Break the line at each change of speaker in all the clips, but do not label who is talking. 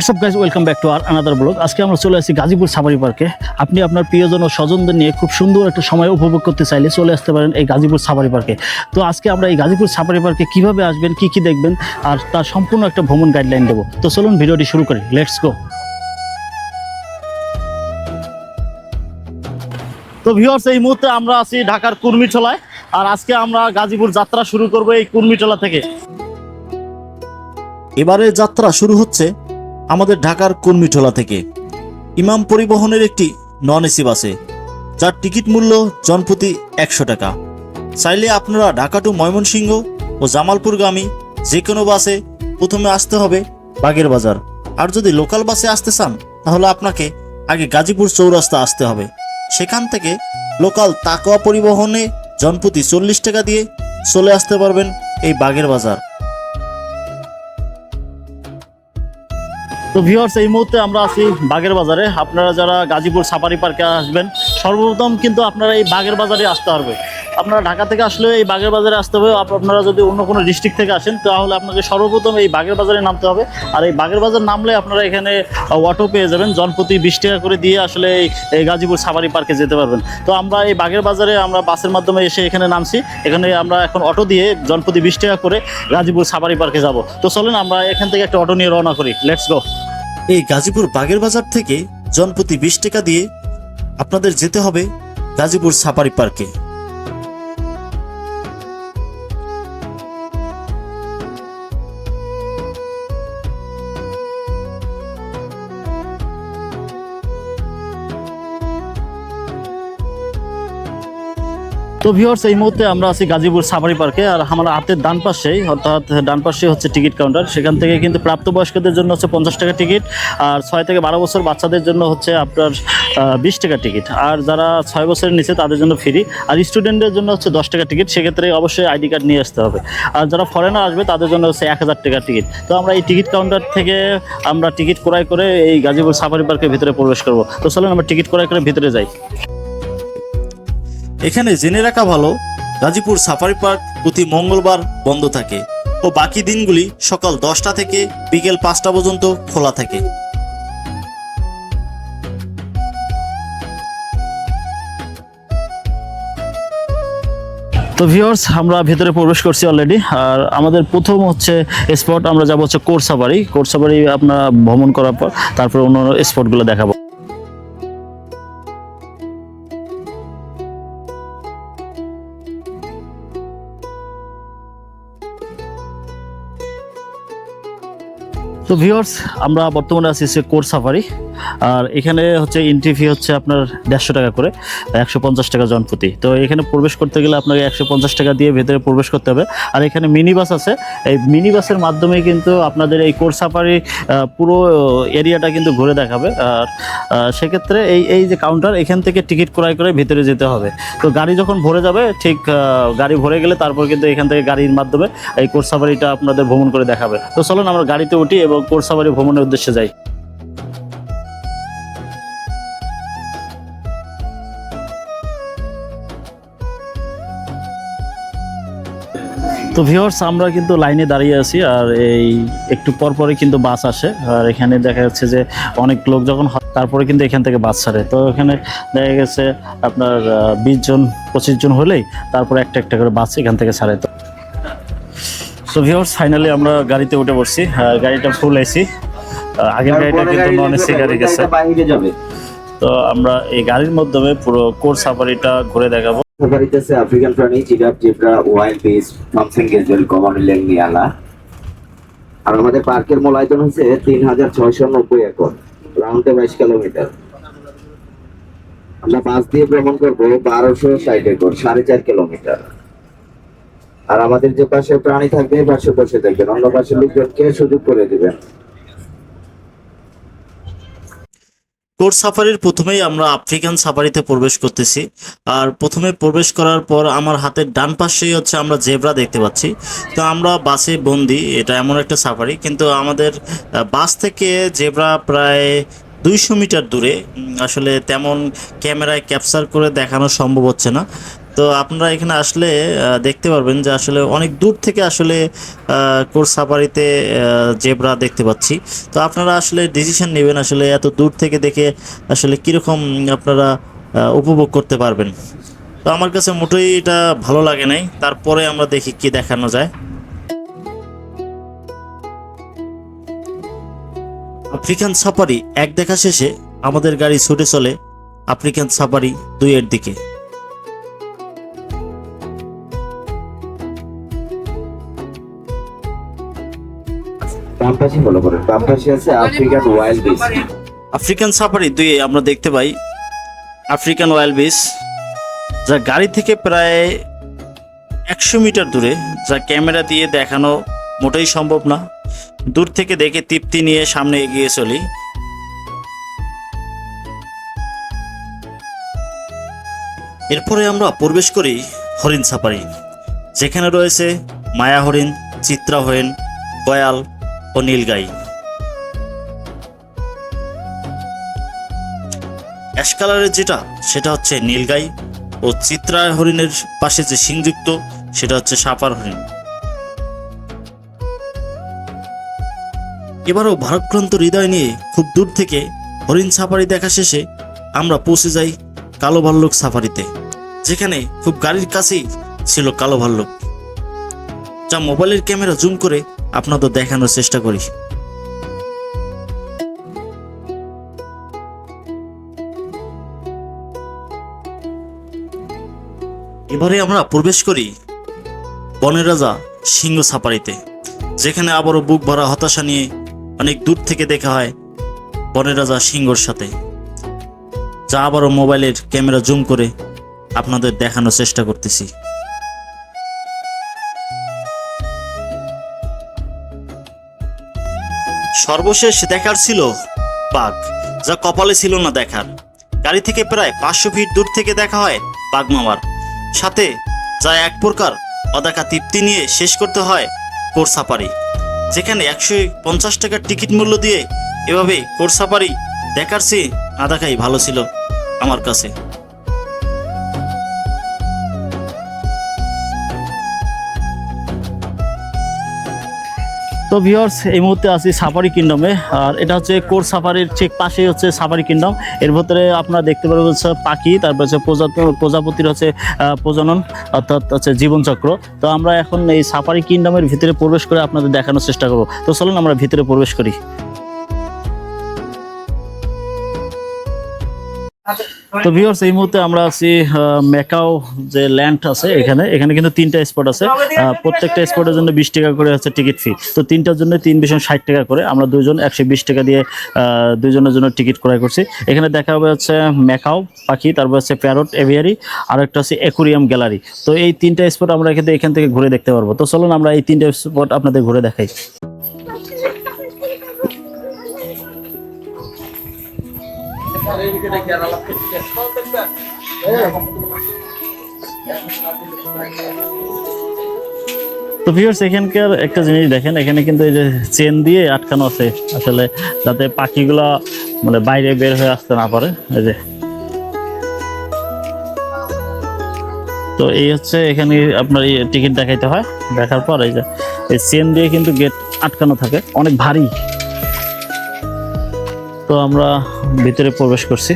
What's up guys welcome back to our another blog আজকে আমরা চলে আসছি গাজীপুর সাফারি পার্কে আপনি আপনার প্রিয়জন ও স্বজনদের নিয়ে খুব সুন্দর একটা সময় উপভোগ করতে চাইলে চলে আসতে পারেন এই গাজীপুর সাফারি পার্কে তো আজকে আমরা এই গাজীপুর সাফারি পার্কে কীভাবে আসবেন, কি কি দেখবেন, আর তার সম্পূর্ণ একটা ভ্রমণ গাইডলাইন দেবো। তো চলুন ভিডিওটি শুরু করি। লেটস গো তো ভিউয়ার্স এই মুহূর্তে আমরা আছি ঢাকার কুর্মিটলায়, আর আজকে আমরা গাজীপুর যাত্রা শুরু করব এই কুর্মিটলা থেকে।
এবারে যাত্রা শুরু হচ্ছে আমাদের ঢাকার কর্মীটোলা থেকে। ইমাম পরিবহনের একটি নন এসি বাসে যার টিকিট মূল্য জনপ্রতি একশো টাকা। চাইলে আপনারা ঢাকা টু ময়মনসিংহ ও জামালপুরগামী যে কোনো বাসে প্রথমে আসতে হবে বাগের বাজার। আর যদি লোকাল বাসে আসতে চান, তাহলে আপনাকে আগে গাজীপুর চৌরাস্তা আসতে হবে। সেখান থেকে লোকাল তাকোয়া পরিবহনে জনপ্রতি চল্লিশ টাকা দিয়ে চলে আসতে পারবেন এই বাগের বাজার।
তো ভিউয়ার্স এই মুহূর্তে আমরা আছি বাগের বাজারে। আপনারা যারা গাজীপুর সাফারি পার্কে আসবেন, সর্বপ্রথম কিন্তু আপনারা এই বাগের বাজারে আসতে হবে। আপনারা ঢাকা থেকে আসলে এই বাগের বাজারে আসতে হবে। আপনারা যদি অন্য কোনো ডিস্ট্রিক্ট থেকে আসেন, তাহলে আপনাকে সর্বপ্রথম এই বাগের বাজারে নামতে হবে। আর এই বাগের বাজার নামলে আপনারা এখানে অটো পেয়ে যাবেন। জনপ্রতি বিশ টাকা করে দিয়ে আসলে এই- গাজীপুর সাফারি পার্কে যেতে পারবেন। তো আমরা এই বাগের বাজারে আমরা বাসের মাধ্যমে এসে এখানে নামছি। এখানে আমরা এখন অটো দিয়ে জনপ্রতি বিশ টাকা করে গাজীপুর সাফারি পার্কে যাব। তো চলেন আমরা এখান থেকে একটা অটো নিয়ে রওনা করি। লেটস গো
এই গাজীপুর বাগের বাজার থেকে জনপ্রতি বিশ টাকা দিয়ে আপনাদের যেতে হবে গাজীপুর সাফারি পার্কে।
তো ভিউয়ার্স এই মুহূর্তে আমরা আছি গাজীপুর সাফারি পার্কে আর আমার হাতের ডান পাশেই, অর্থাৎ ডান পাশে হচ্ছে টিকিট কাউন্টার। সেখান থেকে কিন্তু প্রাপ্তবয়স্কদের জন্য হচ্ছে পঞ্চাশ টাকা টিকিট আর ছয় থেকে বারো বছর বাচ্চাদের জন্য হচ্ছে আপনার বিশ টাকা টিকিট। আর যারা ছয় বছরের নিচে, তাদের জন্য ফ্রি আর স্টুডেন্টদের জন্য হচ্ছে দশ টাকা টিকিট। সেক্ষেত্রে অবশ্যই আইডি কার্ড নিয়ে আসতে হবে। আর যারা ফরেনার আসবে, তাদের জন্য হচ্ছে এক হাজার টাকা টিকিট। তো আমরা এই টিকিট কাউন্টার থেকে আমরা টিকিট ক্রয় করে এই গাজীপুর সাফারি পার্কের ভিতরে প্রবেশ করব। তো চলেন আমরা টিকিট ক্রয় করে ভিতরে যাই।
এখানে জেনে রাখা ভালো, গাজীপুর সাফারি পার্ক প্রতি মঙ্গলবার বন্ধ থাকে ও বাকি দিনগুলি সকাল দশটা থেকে বিকেল পাঁচটা পর্যন্ত খোলা থাকে।
তো ভিউয়ার্স আমরা ভেতরে প্রবেশ করছি অলরেডি আর আমাদের প্রথম হচ্ছে স্পট আমরা যাব হচ্ছে কোরসাবাড়ি কোরসাবাড়ি আপনার ভ্রমণ করার পর, তারপর অন্য স্পটগুলো দেখাবো। তো ভিউয়ার্স আমরা বর্তমানে আছি সে কোর সাফারি। আর এখানে হচ্ছে এন্ট্রি ফি হচ্ছে আপনার দেড়শো টাকা করে, একশো পঞ্চাশ টাকা জনপ্রতি। তো এখানে প্রবেশ করতে গেলে আপনাকে একশো পঞ্চাশ টাকা দিয়ে ভেতরে প্রবেশ করতে হবে। আর এখানে মিনি বাস আছে। এই মিনি বাসের মাধ্যমে কিন্তু আপনাদের এই কোর সাফারি পুরো এরিয়াটা কিন্তু ঘুরে দেখাবে। আর সেক্ষেত্রে এই এই যে কাউন্টার এখান থেকে টিকিট ক্রয় করে ভিতরে যেতে হবে। তো গাড়ি যখন ভরে যাবে, ঠিক গাড়ি ভরে গেলে তারপর কিন্তু এখান থেকে গাড়ির মাধ্যমে এই কোর সাফারিটা আপনাদের ভ্রমণ করে দেখাবে। তো চলুন আমরা গাড়িতে উঠি এবং কোর সাফারি ভ্রমণের উদ্দেশ্যে যাই। তো ভিউয়ার্স আমরা কিন্তু লাইনে দাঁড়িয়ে আছি আর এই একটু পর পরে কিন্তু বাস আসে। আর এখানে দেখা যাচ্ছে যে অনেক লোক যখন তারপরে কিন্তু এখান থেকে বাস ছাড়ে। তো এখানে দেখা গেছে আপনার বিশ জন পঁচিশ জন হলেই তারপরে একটা একটা করে বাস এখান থেকে ছাড়ে। তো তো ভিউয়ার্স ফাইনালি আমরা গাড়িতে উঠে পড়ছি। গাড়িটা ফুল এসি আগের গাড়িটা কিন্তু নন এসি গাড়ি গেছে। তো আমরা এই গাড়ির মাধ্যমে পুরো কোর সাফারিটা ঘুরে দেখাবো।
সাফারিতেছে আফ্রিকান প্রাণী, giraffe, zebra wildebeest Thomson gazelle common আর আমাদের পার্কের মূল আয়তন হচ্ছে তিন হাজার ছয়শো নব্বই একর রাউন্ডে বাইশ কিলোমিটার। আমরা বাস দিয়ে ভ্রমণ করব বারোশো ষাট একর, সাড়ে চার কিলোমিটার। আর আমাদের যে পাশে প্রাণী থাকবে পাশে বসে থাকবেন। অন্য পাশে লোকজনকে সুযোগ করে দিবেন।
কোর সাফারির প্রথমেই আমরা আফ্রিকান সাফারিতে প্রবেশ করতেছি। আর প্রথমে প্রবেশ করার পর আমার হাতের ডান পাশেই হচ্ছে আমরা জেব্রা দেখতে পাচ্ছি। তো আমরা বাসে বন্দি, এটা এমন একটা সাফারি। কিন্তু আমাদের বাস থেকে জেব্রা প্রায় দুইশো মিটার দূরে। আসলে তেমন ক্যামেরায় ক্যাপচার করে দেখানো সম্ভব হচ্ছে না। তো আপনারা এখানে আসলে দেখতে পারবেন যে আসলে অনেক দূর থেকে আসলে কোর সাফারিতে জেব্রা দেখতে পাচ্ছি। তো আপনারা আসলে ডিসিশন নেবেন আসলে এত দূর থেকে দেখে আসলে কীরকম আপনারা উপভোগ করতে পারবেন। তো আমার কাছে মোটেই এটা ভালো লাগে নাই। তারপরে আমরা দেখি কি দেখানো যায়। আফ্রিকান সাফারি এক দেখা শেষে আমাদের গাড়ি ছুটে চলে আফ্রিকান সাফারি দুইয়ের দিকে।
ফলো করেন আছে আফ্রিকান ওয়াইল্ড
আফ্রিকান সাফারি দুই, আমরা দেখতে পাই। আফ্রিকান ওয়াইল্ড বিস যা গাড়ি থেকে প্রায় একশো মিটার দূরে, যা ক্যামেরা দিয়ে দেখানো মোটেই সম্ভব না। দূর থেকে দেখে তৃপ্তি নিয়ে সামনে এগিয়ে চলি। এরপরে আমরা প্রবেশ করি হরিণ সাফারি। যেখানে রয়েছে মায়া হরিণ, চিত্রা হরিণ, গয়াল ও নীলগাই অ্যাশ কালারের যেটা, সেটা হচ্ছে নীলগাই ও চিত্রা হরিণের পাশে যে সিংযুক্ত, সেটা হচ্ছে সাপার হরিণ। এবারও ভারতক্রান্ত হৃদয় নিয়ে খুব দূর থেকে হরিণ সাফারি দেখা শেষে আমরা পৌঁছে যাই কালো ভাল্লুক সাফারিতে, যেখানে খুব গাড়ির কাছেই ছিল কালো ভাল্লুক যা মোবাইলের ক্যামেরা জুম করে আপনাদের দেখানোর চেষ্টা করি। এবারে আমরা প্রবেশ করি বনের রাজা সিংহ সাফারিতে যেখানে আবারও বুক ভরা হতাশা নিয়ে অনেক দূর থেকে দেখা হয় বনের রাজা সিংহর সাথে, যা আবারও মোবাইলের ক্যামেরা জুম করে আপনাদের দেখানোর চেষ্টা করতেছি। সর্বশেষ দেখার ছিল বাঘ, যা কপালে ছিল না দেখার। গাড়ি থেকে প্রায় পাঁচশো ফিট দূর থেকে দেখা হয় বাঘ মামার। সাথে যা এক প্রকার অদেখা তৃপ্তি নিয়ে শেষ করতে হয় কোর সাফারি, যেখানে একশো পঞ্চাশ টাকার টিকিট মূল্য দিয়ে এভাবে কোর সাফারি দেখার চেয়ে না দেখাই ভালো ছিল আমার কাছে।
তো ভিওর্স এই মুহূর্তে আছি সাফারি কিংডমে আর এটা হচ্ছে কোর সাফারির ঠিক পাশেই হচ্ছে সাফারি কিংডম এর ভিতরে আপনারা দেখতে পারবেন হচ্ছে পাখি, তারপর হচ্ছে প্রজাপতির হচ্ছে প্রজনন, অর্থাৎ হচ্ছে জীবনচক্র। তো আমরা এখন এই সাফারি কিংডমের ভিতরে প্রবেশ করে আপনাদের দেখানোর চেষ্টা করব। তো চলুন আমরা ভিতরে প্রবেশ করি। তো ভিউয়ার্স এই মুহূর্তে আমরা আছি মেকাও যে ল্যান্ড আছে এখানে এখানে কিন্তু তিনটা স্পট আছে। প্রত্যেকটা স্পটের জন্য বিশ টাকা করে হচ্ছে টিকিট ফি তো তিনটার জন্য তিন বিষয় ষাট টাকা করে। আমরা দুজন একশো বিশ টাকা দিয়ে দুজনের জন্য টিকিট ক্রয় করছি। এখানে দেখা হবে হচ্ছে মেকাও পাখি, তারপর হচ্ছে প্যারট এভিয়ারি আর একটা হচ্ছে অ্যাকুরিয়াম গ্যালারি তো এই তিনটা স্পট আমরা থেকে এখান থেকে ঘুরে দেখতে পারব। তো চলুন আমরা এই তিনটা স্পট আপনাদের ঘুরে দেখাই। তো ভিউয়ার্স এখানকার একটা জিনিস দেখেন, এখানে কিন্তু এই যে চেন দিয়ে আটকানো আছে। আসলে যাতে পাখিগুলা মানে বাইরে বের হয়ে আসতে না পারে, এই যে। তো এই হচ্ছে এখানে আপনার টিকিট দেখাইতে হয়। দেখার পর এই যে, এই চেন দিয়ে কিন্তু গেট আটকানো থাকে। অনেক ভারী। তো আমরা ভিতরে প্রবেশ করছি।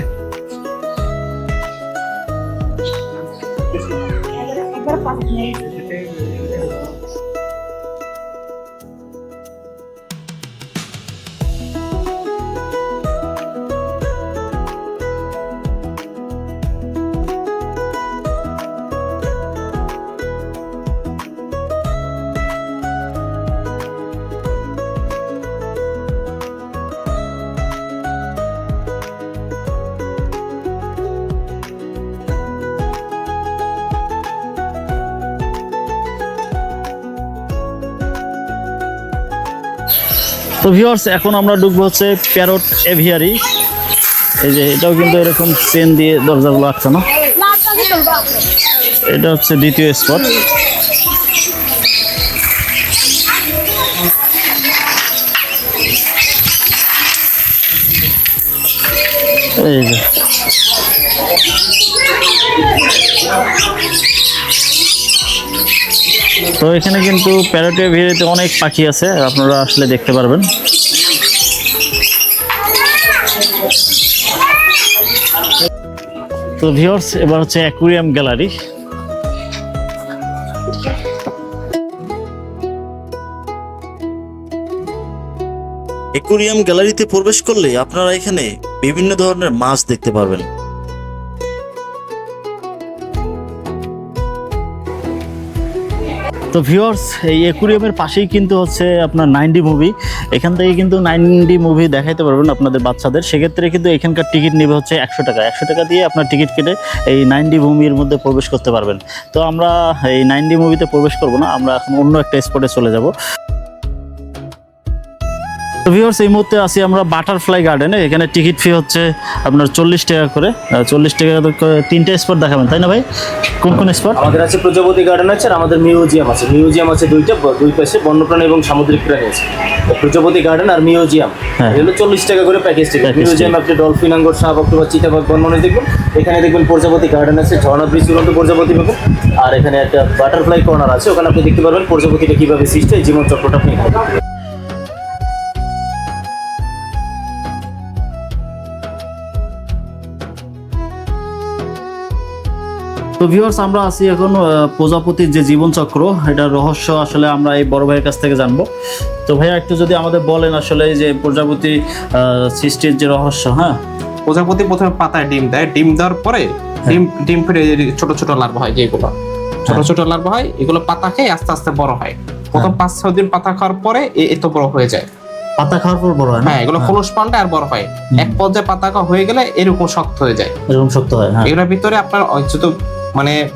তো ভিউয়ার্স এখন আমরা ঢুকবো হচ্ছে প্যারট এভিয়ারি এই যে, এটাও কিন্তু এরকম চেন দিয়ে দরজাগুলো আটকানো। এটা হচ্ছে দ্বিতীয় স্পট এই যে। তো এখানে কিন্তু প্যারোটিয়া ভিড়িতে অনেক পাখি আছে, আপনারা আসলে দেখতে পারবেন। তো ভিউয়ার্স, এবার হচ্ছে অ্যাকুরিয়াম গ্যালারি।
একুরিয়াম গ্যালারিতে প্রবেশ করলে আপনারা এখানে বিভিন্ন ধরনের মাছ দেখতে পারবেন।
তো ভিউয়ার্স এই অ্যাকুরিয়ামের পাশেই কিন্তু হচ্ছে আপনার নাইনডি মুভি এখান থেকে কিন্তু নাইনডি মুভি দেখাইতে পারবেন আপনাদের বাচ্চাদের। সেক্ষেত্রে কিন্তু এখানকার টিকিট নেবে হচ্ছে একশো টাকা। একশো টাকা দিয়ে আপনার টিকিট কেটে এই নাইনডি মুভির মধ্যে প্রবেশ করতে পারবেন। তো আমরা এই নাইনডি মুভিতে প্রবেশ করব না, আমরা এখন অন্য একটা স্পটে চলে যাব। তো ভিউয়ার্স এই মুহূর্তে আছি আমরা বাটারফ্লাই গার্ডেনে এখানে টিকিট ফি হচ্ছে আপনার চল্লিশ টাকা করে। চল্লিশ টাকা করে তিনটে স্পট দেখাবেন তাই না ভাই? কোন কোন স্পট
আমাদের আছে প্রজাপতি গার্ডেন আছে আর আমাদের মিউজিয়াম আছে। মিউজিয়াম আছে দুইটা দুই পাশে বন্যপ্রাণী এবং সামুদ্রিক প্রাণী আছে। প্রজাপতি গার্ডেন আর মিউজিয়াম
হ্যাঁ।
এগুলো চল্লিশ টাকা করে প্যাকেজ টিকিট মিউজিয়াম আপনি ডলফিন আঙ্গুর সাপ অক্টোপাস চিতাবাঘ বনমনে দেখবেন। এখানে দেখবেন প্রজাপতি গার্ডেন আছে ঝর্ণা ব্রিজ চূড়ান্ত প্রজাপতি পাবেন। আর এখানে একটা বাটারফ্লাই কর্নার আছে ওখানে আপনি দেখতে পারবেন প্রজাপতিটা কীভাবে সৃষ্টি জীবন চক্রটা আপনি
তো ভিউয়ার্স আমরা আছি এখন প্রজাপতির যে জীবনচক্র এটা রহস্য আসলে আমরা এই বড় ভাইয়ের কাছ থেকে জানব। তো ভাইয়া একটু যদি আমাদের বলেন আসলে এই যে প্রজাপতি সৃষ্টির যে রহস্য হ্যাঁ?
প্রজাপতি প্রথমে পাতায় ডিম দেয়। ডিম দেওয়ার পরে ডিম ডিম ফেটে ছোট ছোট লার্ভা হয় যেগুলো। ছোট ছোট লার্ভা হয় এগুলো পাতা খেয়ে আস্তে আস্তে বড় হয়। প্রথম পাঁচ ছয় দিন পাতা খাওয়ার পরে এত বড় হয়ে যায়।
পাতা খাওয়ার পর বড় হয় না?
হ্যাঁ এগুলো খোলস পাল্টে আর বড় হয়। এক পর্যায়ে পাতা খাওয়া হয়ে গেলে এরকম শক্ত হয়ে যায়।
এরকম শক্ত হয় হ্যাঁ।
এগুলোর ভিতরে আপনার যত মানে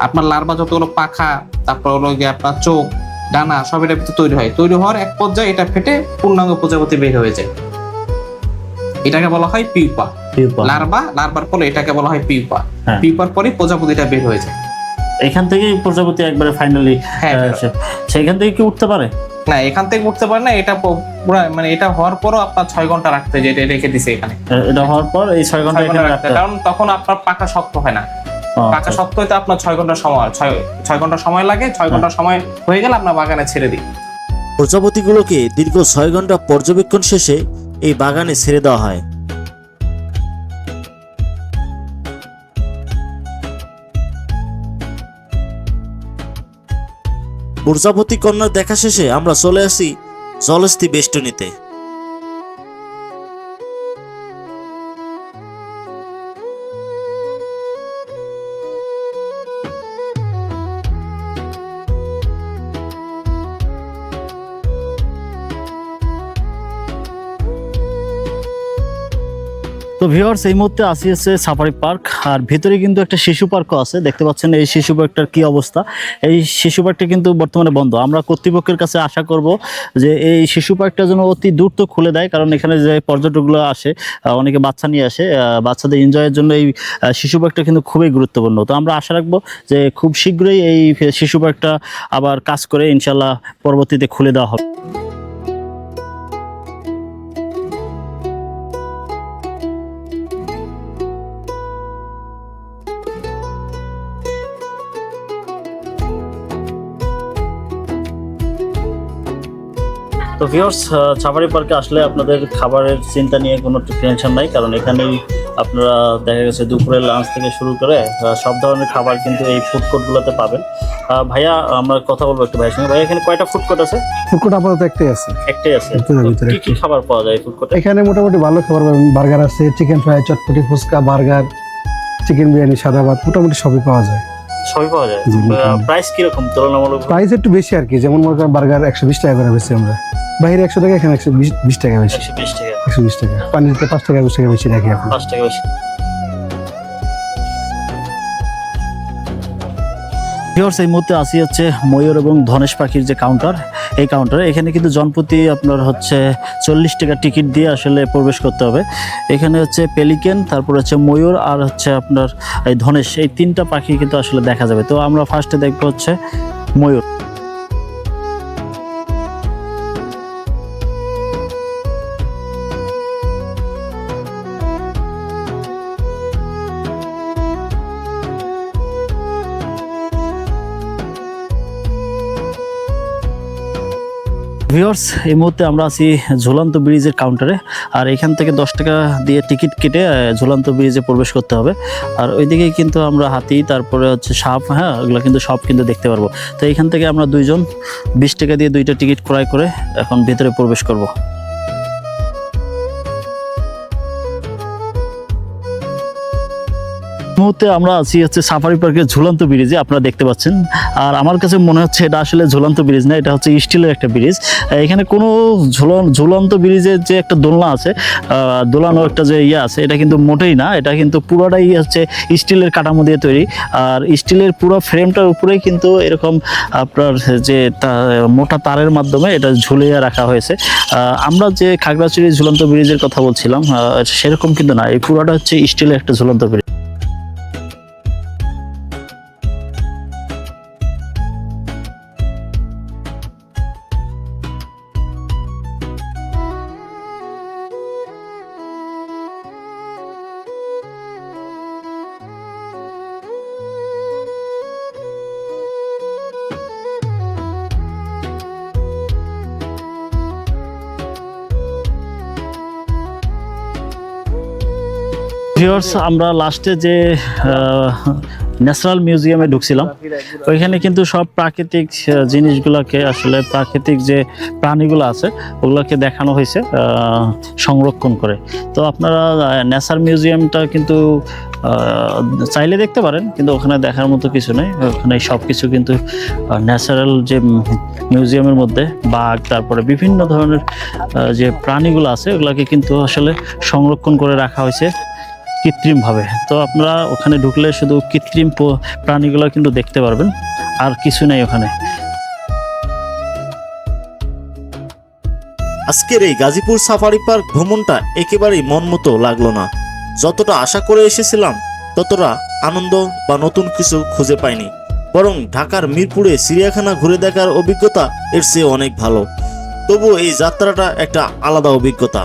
আপনার লার্ভা যতগুলো পাখা তারপর হলো গিয়ে আপনার চোখ ডানা সব এটার ভিতরে তৈরি হয়। তৈরি হওয়ার এক পর্যায়ে এটা ফেটে পূর্ণাঙ্গ প্রজাপতি বের হয়ে যায়। এটাকে বলা হয় পিউপা।
Pupa।
লার্ভা লার্ভার পরে এটাকে বলা হয় পিউপা।
হ্যাঁ।
পিউপার পরে প্রজাপতিটা বের হয়ে যায়।
এখান থেকেই প্রজাপতি একবারে ফাইনালি
হ্যাঁ,
সেখান থেকে কি উঠতে পারে?
না এখান থেকে উঠতে পারে না এটা মানে এটা হওয়ার পরও আপনার ছয় ঘণ্টা রাখতে যেটা রেখে দিছে এখানে।
এটা হওয়ার পর এই ছয় ঘণ্টা
রাখতে। কারণ তখন আপনার পাকা শক্ত হয় না। পাকা
আচ্ছা।
শক্ত হইতে আপনার ছয় ঘণ্টা সময় ছয় ছয় ঘণ্টা সময় লাগে ছয় ঘণ্টা সময় হয়ে গেলে আপনার বাগানে ছেড়ে দিই।
প্রজাপতিগুলোকে দীর্ঘ ছয় ঘণ্টা পর্যবেক্ষণ শেষে এই বাগানে ছেড়ে দেওয়া হয়। প্রজাপতি কন্যার দেখা শেষে আমরা চলে আসি জলস্থি বেষ্টনীতে।
তো ভিউয়ার্স, এই মুহূর্তে আসি হচ্ছে সাফারি পার্ক আর ভিতরে কিন্তু একটা শিশু পার্কও আছে। দেখতে পাচ্ছেন এই শিশু পার্কটার কি অবস্থা? এই শিশু পার্কটা কিন্তু বর্তমানে বন্ধ। আমরা কর্তৃপক্ষের কাছে আশা করব যে এই শিশু পার্কটা যেন অতি দ্রুত খুলে দেয়, কারণ এখানে যে পর্যটকগুলো আসে অনেকে বাচ্চা নিয়ে আসে বাচ্চাদের এনজয়ের জন্য এই শিশু পার্কটা কিন্তু খুবই গুরুত্বপূর্ণ। তো আমরা আশা রাখব যে খুব শীঘ্রই এই শিশু পার্কটা আবার কাজ করে ইনশাল্লাহ পরবর্তীতে খুলে দেওয়া হবে। তো ভিউয়ার্স সাফারি পার্কে আসলে আপনাদের খাবারের চিন্তা নিয়ে কোনো টেনশন নাই কারণ এখানেই আপনারা দেখা গেছে দুপুরে লাঞ্চ থেকে শুরু করে সব ধরনের খাবার কিন্তু এই ফুড কোর্টগুলোতে পাবেন। ভাইয়া আমরা কথা বলব একটু ভাইয়ের সঙ্গে। ভাইয়া এখানে কয়টা ফুড কোর্ট আছে?
ফুডকোর্ট আপাতত একটাই আছে।
একটাই আছে? কি কি খাবার পাওয়া যায় ফুড কোর্টে
এখানে মোটামুটি ভালো খাবার পাবেন। বার্গার আছে চিকেন ফ্রাই চটপটি ফুচকা বার্গার চিকেন বিরিয়ানি সাদা ভাত মোটামুটি সবই পাওয়া যায়।
সবই পাওয়া যায়। প্রাইস কীরকম? তুলনামূলক?
প্রাইস একটু বেশি আর কি যেমন মনে করেন বার্গার একশো বিশ টাকা করে বেশি আমরা। বাইরে একশো টাকা এখানে একশো বিশ টাকা বেশি।
একশো বিশ টাকা।
একশো বিশ টাকা। পানিতে পাঁচ টাকা বিশ টাকা বেশি রাখি
পাঁচ টাকা বেশি। ভিউয়ার্স এই মুহূর্তে আসি হচ্ছে ময়ূর এবং ধনেশ পাখির যে কাউন্টার এই কাউন্টারে এখানে কিন্তু জনপ্রতি আপনার হচ্ছে চল্লিশ টাকা টিকিট দিয়ে আসলে প্রবেশ করতে হবে। এখানে হচ্ছে পেলিকেন তারপর হচ্ছে ময়ূর আর হচ্ছে আপনার এই ধনেশ, এই তিনটা পাখি কিন্তু আসলে দেখা যাবে। তো আমরা ফার্স্টে দেখব হচ্ছে ময়ূর। ভিউয়ার্স এই মুহূর্তে আমরা আছি ঝুলন্ত ব্রিজের কাউন্টারে আর এখান থেকে দশ টাকা দিয়ে টিকিট কেটে ঝুলন্ত ব্রিজে প্রবেশ করতে হবে। আর ওইদিকে কিন্তু আমরা হাতি, তারপরে হচ্ছে সাপ হ্যাঁ ওগুলো কিন্তু সব কিন্তু দেখতে পারব। তো এখান থেকে আমরা দুইজন, বিশ টাকা দিয়ে দুইটা টিকিট ক্রয় করে এখন ভেতরে প্রবেশ করব। মুহূর্তে আমরা আছি হচ্ছে সাফারি পার্কের ঝুলন্ত ব্রিজে আপনারা দেখতে পাচ্ছেন। আর আমার কাছে মনে হচ্ছে এটা আসলে ঝুলন্ত ব্রিজ না, এটা হচ্ছে স্টিলের একটা ব্রিজ এখানে কোনো ঝুলন ঝুলন্ত ব্রিজের যে একটা দোলনা আছে দোলানো একটা যে ইয়ে আছে, এটা কিন্তু মোটেই না, এটা কিন্তু পুরোটাই হচ্ছে স্টিলের কাঠামো দিয়ে তৈরি। আর স্টিলের পুরো ফ্রেমটার উপরেই কিন্তু এরকম আপনার যে মোটা তারের মাধ্যমে এটা ঝুলিয়ে রাখা হয়েছে। আমরা যে খাগড়াছড়ি ঝুলন্ত ব্রিজের কথা বলছিলাম সেরকম কিন্তু না, এই পুরোটা হচ্ছে স্টিলের একটা ঝুলন্ত ব্রিজ ভিউয়ার্স আমরা লাস্টে যে ন্যাশনাল মিউজিয়ামে ঢুকছিলাম, ওইখানে কিন্তু সব প্রাকৃতিক জিনিসগুলোকে আসলে প্রাকৃতিক যে প্রাণীগুলো আছে, ওগুলোকে দেখানো হয়েছে সংরক্ষণ করে। তো আপনারা ন্যাচার মিউজিয়ামটা কিন্তু চাইলে দেখতে পারেন, কিন্তু ওখানে দেখার মতো কিছু নেই। ওখানে সব কিছু কিন্তু ন্যাচারাল যে মিউজিয়ামের মধ্যে বাঘ, তারপরে বিভিন্ন ধরনের যে প্রাণীগুলো আছে, ওগুলোকে কিন্তু আসলে সংরক্ষণ করে রাখা হয়েছে। কৃত্রিমভাবে। তো আপনারা ওখানে ঢুকলে শুধু কৃত্রিম প্রাণীগুলো কিন্তু দেখতে পারবেন, আর কিছু নেই ওখানে।
আজকের এই গাজীপুর সাফারি পার্ক ভ্রমণটা একেবারেই মন মতো লাগল না। যতটা আশা করে এসেছিলাম, ততটা আনন্দ বা নতুন কিছু খুঁজে পাইনি। বরং ঢাকার মিরপুরে চিড়িয়াখানা ঘুরে দেখার অভিজ্ঞতা এর চেয়ে অনেক ভালো। তবু এই যাত্রাটা একটা আলাদা অভিজ্ঞতা।